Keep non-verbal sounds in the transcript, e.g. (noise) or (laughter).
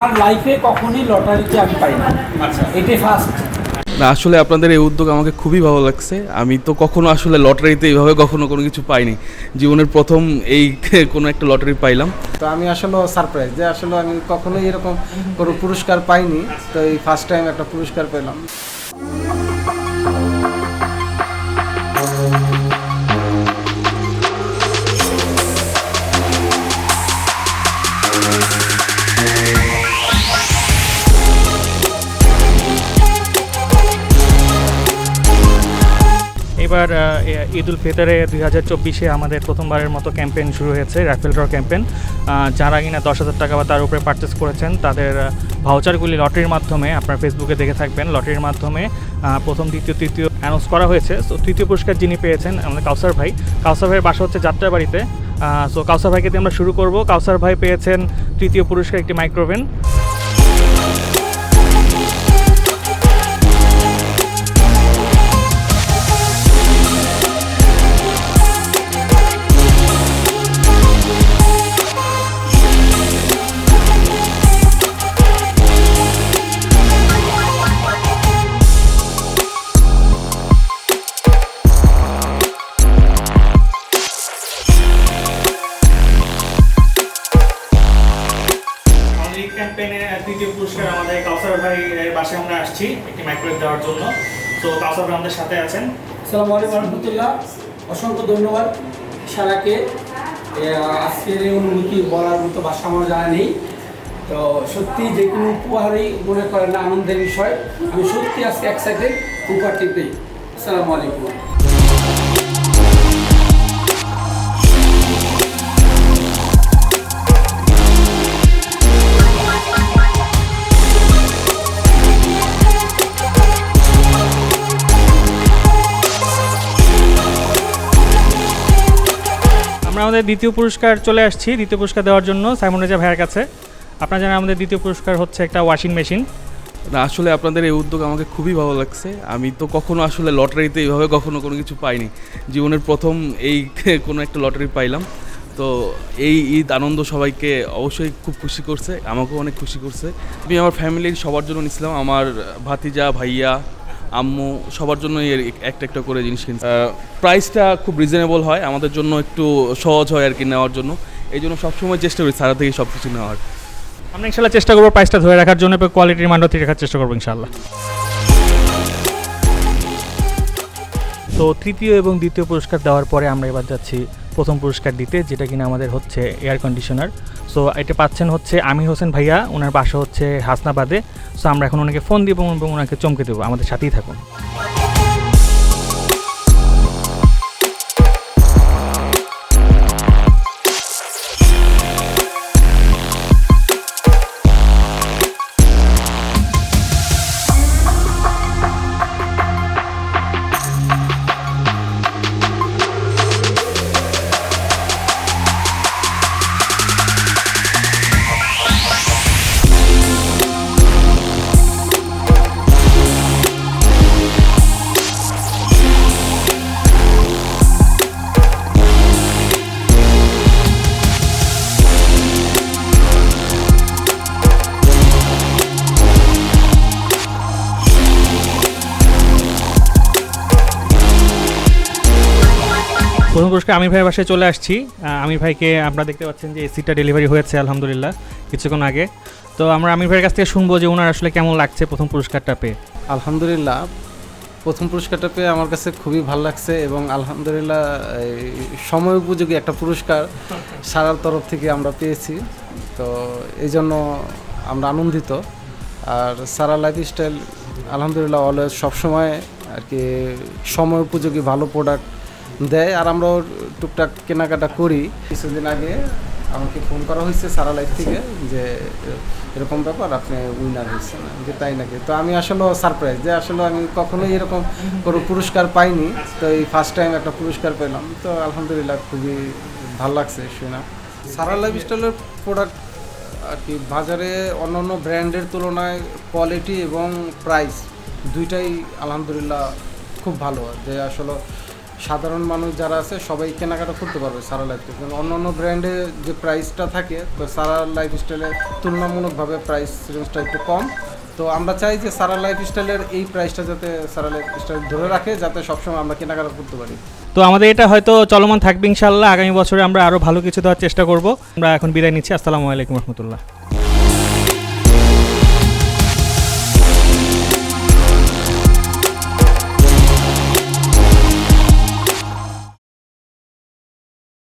আমার লাইফে কখনোই লটারিতে আমি পাই না। আচ্ছা। এটি ফার্স্ট না আসলে আপনাদের এই উদ্যোগ আমাকে খুবই ভালো লাগছে। আমি তো কখনো আসলে লটারিতে এইভাবে কখনো কোনো কিছু পাইনি। জীবনের প্রথম এই (laughs) কোনো একটা লটারি পাইলাম। তো আমি আসলে সারপ্রাইজ যে আসলে আমি কখনোই এরকম কোনো পুরস্কার পাইনি। তো এই ফার্স্ট টাইম একটা পুরস্কার পেলাম। এবার ঈদ উল ফিতরে দুই হাজার চব্বিশে আমাদের প্রথমবারের মতো ক্যাম্পেইন শুরু হয়েছে র্যাফেল ড্র ক্যাম্পেইন। যারা কিনা দশ হাজার টাকা বা তার উপরে পারচেস করেছেন, তাদের ভাউচারগুলি লটারির মাধ্যমে আপনার ফেসবুকে দেখে থাকবেন। লটারির মাধ্যমে প্রথম, দ্বিতীয়, তৃতীয় অ্যানাউন্স করা হয়েছে। সো তৃতীয় পুরস্কার যিনি পেয়েছেন, আমাদের কাউসার ভাই। কাউসার ভাইয়ের বাসা হচ্ছে যাত্রাবাড়িতে সো কাউসার ভাইকে দিয়ে আমরা শুরু করব। কাউসার ভাই পেয়েছেন তৃতীয় পুরস্কার একটি মাইক্রোভেন পুরস্কার ভাই বাসায় আমরা আসছি একটি মাইক্রোওয়েভ দেওয়ার জন্য। তো কাউসার ভাই আমাদের সাথে আছেন। আসসালামু আলাইকুম রহমতুল্লাহ। অসংখ্য ধন্যবাদ সারাকে। আজকের এই অনুভূতি বলার মতো ভাষা আমার জানা নেই। তো সত্যি যে কোনো উপহারই মনে করেন আনন্দের বিষয়। আমি সত্যি আজকে এক্সাইটেড উপহারটি পেয়ে আসসালামু আলাইকুম। আমাদের দ্বিতীয় পুরস্কার চলে আসছি। দ্বিতীয় পুরস্কার দেওয়ার জন্য সাইমন রেজা ভাইয়ের কাছে। আপনারা জানেন আমাদের দ্বিতীয় পুরস্কার হচ্ছে একটা ওয়াশিং মেশিন। না, আসলে আপনাদের এই উদ্যোগ আমাকে খুবই ভালো লাগছে। আমি তো কখনো আসলে লটারিতে এইভাবে কখনো কোনো কিছু পাইনি। জীবনের প্রথম এই (laughs) কোনো একটা লটারি পাইলাম। তো এই ঈদ আনন্দ সবাইকে অবশ্যই খুব খুশি করছে, আমাকেও অনেক খুশি করছে। আমি আমার ফ্যামিলির সবার জন্য নিছিলাম আমার ভাতিজা, ভাইয়া আম্মু সবার জন্য একটা একটা করে জিনিস কিনছি। প্রাইসটা খুব রিজনেবল হয় আমাদের জন্য একটু সহজ হয় আর কি নেওয়ার জন্য। এই জন্য সবসময় চেষ্টা করি সারা থেকে সব কিছু নেওয়ার। আমরা ইনশাল্লাহ চেষ্টা করব প্রাইসটা ধরে রাখার জন্য কোয়ালিটির মানটি রাখার চেষ্টা করব ইনশাল্লাহ। তো তৃতীয় এবং দ্বিতীয় পুরস্কার দেওয়ার পরে আমরা এবার যাচ্ছি প্রথম পুরস্কার দিতে, যেটা কিনা আমাদের হচ্ছে এয়ার কন্ডিশনার সো এটা পাচ্ছেন হচ্ছে আমির হোসেন ভাইয়া, ওনার বাসা হচ্ছে হাসনাবাদে। সো আমরা এখন ওনাকে ফোন দিব এবং ওনাকে চমকে দেবো। আমাদের সাথেই থাকুন। প্রথম পুরস্কার আমির ভাইয়ের বাসায় চলে আসছি। আমির ভাইকে আপনারা দেখতে পাচ্ছেন যে এসিটা ডেলিভারি হয়েছে, আলহামদুলিল্লাহ, কিছুক্ষণ আগে। তো আমরা আমির ভাইয়ের কাছ থেকে শুনব যে ওনার আসলে কেমন লাগছে প্রথম পুরস্কারটা পেয়ে। আলহামদুলিল্লাহ, প্রথম পুরস্কারটা পেয়ে আমার কাছে খুবই ভালো লাগছে এবং আলহামদুলিল্লাহ সময় উপযোগী একটা পুরস্কার সারার তরফ থেকে আমরা পেয়েছি। তো এই জন্য আমরা আনন্দিত। আর সারা লাইফ স্টাইল আলহামদুলিল্লাহ অলওয়েজ সবসময় আর কি সময় উপযোগী, ভালো প্রোডাক্ট দেয় আর আমরাও টুকটাক কেনাকাটা করি। কিছুদিন আগে আমাকে ফোন করা হয়েছে সারা লাইফ থেকে যে, এরকম ব্যাপার, আপনি উইনার হয়েছেন। যে তাই নাকি? তো আমি আসলে সারপ্রাইজ যে, আসলে আমি কখনোই এরকম কোনো পুরস্কার পাইনি। তো এই ফার্স্ট টাইম একটা পুরস্কার পেলাম। তো আলহামদুলিল্লাহ খুবই ভালো লাগছে শুনে। সারা লাইফ স্টাইলের প্রোডাক্ট আর কি, বাজারে অন্যান্য ব্র্যান্ডের তুলনায় কোয়ালিটি এবং প্রাইস দুইটাই আলহামদুলিল্লাহ খুব ভালো। যে আসলে সাধারণ মানুষ যারা আছে, সবাই কেনাকাটা করতে পারবে সারা লাইফ থেকে কারণ অন্য অন্য ব্র্যান্ডে যে প্রাইসটা থাকে, তো সারা লাইফ স্টাইলের তুলনামূলকভাবে প্রাইস রেঞ্জটা একটু কম। তো আমরা চাই যে সারা লাইফ স্টাইলের এই প্রাইসটা যাতে সারা লাইফ স্টাইল ধরে রাখে, যাতে সবসময় আমরা কেনাকাটা করতে পারি। তো আমাদের এটা হয়তো চলমান থাকবে ইনশাল্লাহ আগামী বছরে আমরা আরও ভালো কিছু দেওয়ার চেষ্টা করব। আমরা এখন বিদায় নিচ্ছি। আসসালামু আলাইকুম রহমতুল্লাহ।